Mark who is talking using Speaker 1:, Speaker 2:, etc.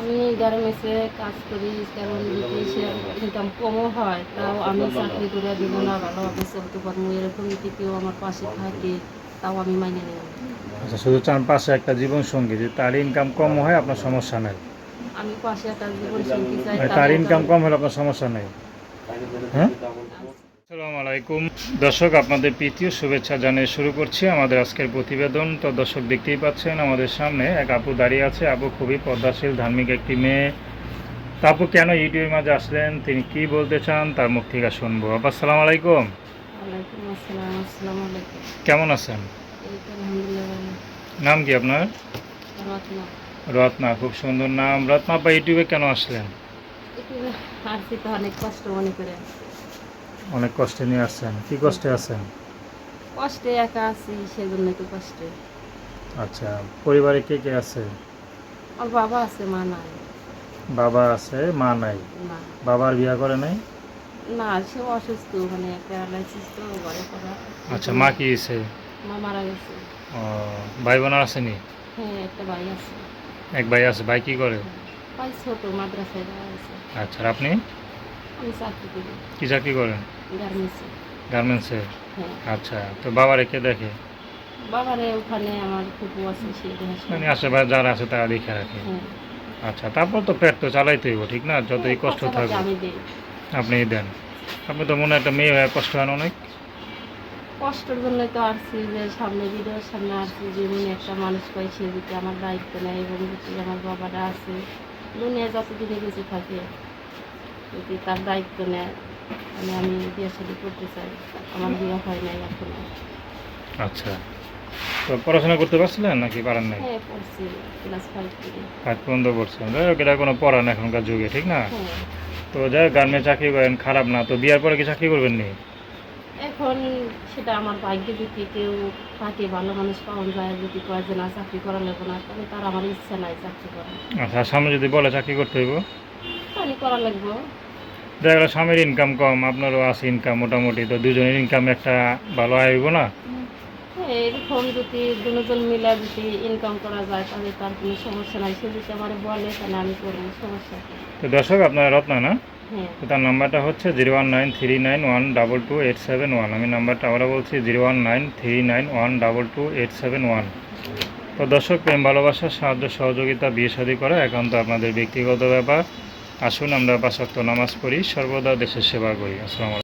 Speaker 1: আমি গার্মেন্টসে কাজ করি কারণ ইনকাম কমও হয় তাও আমি চাকরি করে দিব না ভালোভাবে চলতে পারব এরকম কেউ আমার পাশে থাকে তাও আমি মাইনে নেব।
Speaker 2: আচ্ছা শুধু চান পাশে একটা জীবন সঙ্গী যে তার ইনকাম কম হয় আপনার সমস্যা নেই।
Speaker 1: আমি পাশে একটা জীবন সঙ্গী চাই
Speaker 2: মানে তার ইনকাম কম হলে আপনার সমস্যা নেই। হ্যাঁ? আসসালামু আলাইকুম। দর্শক আপনাদের প্রীতীয় শুভেচ্ছা জানিয়ে শুরু করছি আমাদের আজকের প্রতিবেদন। তো দর্শক দেখতেই পাচ্ছেন আমাদের সামনে এক আপু দাঁড়িয়ে আছে। আপু খুবই পদ্মাশীল ধার্মিক একটি মেয়ে। তা আপু কেন ইউটিউবের মাঝে আসলেন? তিনি কি বলতে চান? তার মুখ থেকে শুনব। আপা আসসালামু আলাইকুম। কেমন আছেন। নাম কি আপনার?
Speaker 1: রত্না।
Speaker 2: খুব সুন্দর নাম। রত্না আপা ইউটিউবে কেন আসলেন?
Speaker 1: একটু তো অনেক কষ্ট মনে করে।
Speaker 2: অনেক কষ্টে নিয়ে আসছেন। কি কষ্টে আছেন?
Speaker 1: কষ্টে একা আছি সেজন্য একটু কষ্টে।
Speaker 2: আচ্ছা পরিবারে কে কে আছে?
Speaker 1: আমার বাবা আছে মা নাই।
Speaker 2: বাবা আছে মা নাই। বাবার বিয়া করে নাই?
Speaker 1: না সে অসুস্থ মানে প্যারালাইসিস তো ঘরে করা
Speaker 2: আচ্ছা মা কি হয়েছে?
Speaker 1: মা মারা গেছে।
Speaker 2: ও ভাই বোন আর আসেনি
Speaker 1: হ্যাঁ একটা ভাই আছে।
Speaker 2: এক ভাই আছে ভাই কি করে?
Speaker 1: ভাই ছোট মাদ্রাসায় আছে।
Speaker 2: আচ্ছা আপনি?
Speaker 1: আমি চাকরি করি।
Speaker 2: কি চাকরি করেন?
Speaker 1: গার্মেন্টসে।
Speaker 2: গার্মেন্টসে?
Speaker 1: হ্যাঁ।
Speaker 2: আচ্ছা তো বাবারে কে দেখে?
Speaker 1: বাবারে ওখানে আমার ফুপু আছে সে
Speaker 2: মানে আশেপাশে যারা আছে তারা দেখে রাখে।
Speaker 1: হ্যাঁ।
Speaker 2: আচ্ছা তারপর তো পেট তো চালাইতে হইব ঠিক না? যতই কষ্ট
Speaker 1: খরচা
Speaker 2: থাকুক আপনি দেন। আপনি তো মনে হয় একটা মেয়ে হয়ে কষ্ট হয় অনেক?
Speaker 1: কষ্টের জন্য তো আসছি যে সামনে সামনে আসছি যে মনে একটা মানুষ পাই আমার দায়িত্ব নেয় এবং যদি আমার বাবারা আছে। দুনিয়া যতদিনে বেঁচে থাকে। যদি তার দায়িত্ব নেয় মানে আমি বিয়ে শাদি করতে চাই। আমার বিয়ে হয় নাই এখনও।
Speaker 2: আচ্ছা। তো পড়াশোনা করতে পারছিলেন নাকি পারেন নাই?
Speaker 1: হ্যাঁ পড়ছি ক্লাস ফাইভ থেকে
Speaker 2: পাঁচ পর্যন্ত পড়ছেন। যাই হোক এটা কোনো পড়া না এখনকার যুগে ঠিক না?
Speaker 1: হ্যাঁ।
Speaker 2: তো যাই হোক গার্মেন্ট চাকরি করেন খারাপ না। তো বিয়ার পরে কি চাকরি করবেন নি?
Speaker 1: এখন সেটা আমার ভাগ্যে যদি কেউ থাকে ভালো মানুষ পাওয়া যায় যদি কয় যে না চাকরি করা লাগবে না তাহলে তার আমার ইচ্ছা নাই চাকরি করার।
Speaker 2: আচ্ছা সামনে যদি বলে চাকরি করতে হইব?
Speaker 1: করা লাগবে?
Speaker 2: দেখা গেলো স্বামীর ইনকাম কম আপনারও আছে ইনকাম মোটামুটি তো দুজনের ইনকাম একটা ভালো আয় হইব না?
Speaker 1: এরকম যদি দুজন মিলে যদি ইনকাম করা যায় তাহলে তার কোনো সমস্যা নাই। সে যদি আমার বলে তাহলে আমি করব সমস্যা
Speaker 2: তো দর্শক আপনারা রত্না না?
Speaker 1: হ্যাঁ।
Speaker 2: তো তার নাম্বারটা হচ্ছে zero one nine three nine one double two eight seven one. আমি নাম্বারটা আবার বলছি zero one nine three nine one double two eight seven one. তো দর্শক প্রেম ভালোবাসা সাহায্য সহযোগিতা বিয়ে শাদী করা একান্ত আপনাদের ব্যক্তিগত ব্যাপার। আসুন আমরা বাসক্ত নামাজ পড়ি সর্বদা দেশের সেবা করি। আসসালামু